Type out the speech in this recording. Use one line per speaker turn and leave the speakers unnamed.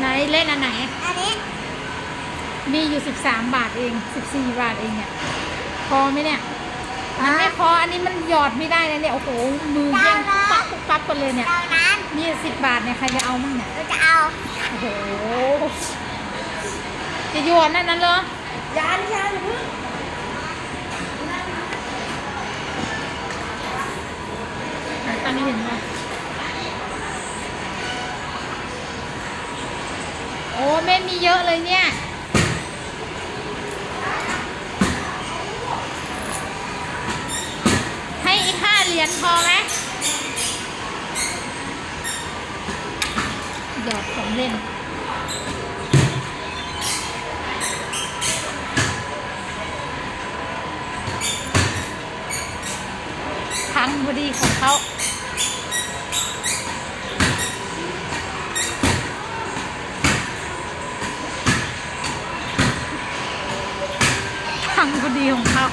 ไหนเล่นอันไหน
อันนี้
มีอยู่13บาทเอง14บาทเองเนี่ยพอไหมเนี่ยมันไม่พออันนี้มันหยอดไม่ได้นะเนี่ยโอ้โหมือเย่งปุ๊บปั๊บปุ๊บปั๊บกันเลยเนี่ย
เรานั้น
นี่สิบบาทเนี่ยใครจะเอามั่งเนี่ย
เราจะเอา
โอ้โหจะหยอดนั่นนั้นเหรอยา
นยานหรือ
ตอนนี้เห็นไหม โอ้แม่มีเยอะเลยเนี่ย ให้อีกห้าเหรียญพอไหมหยอดของเล่นพังพอดีของเขา งพอดีของเขา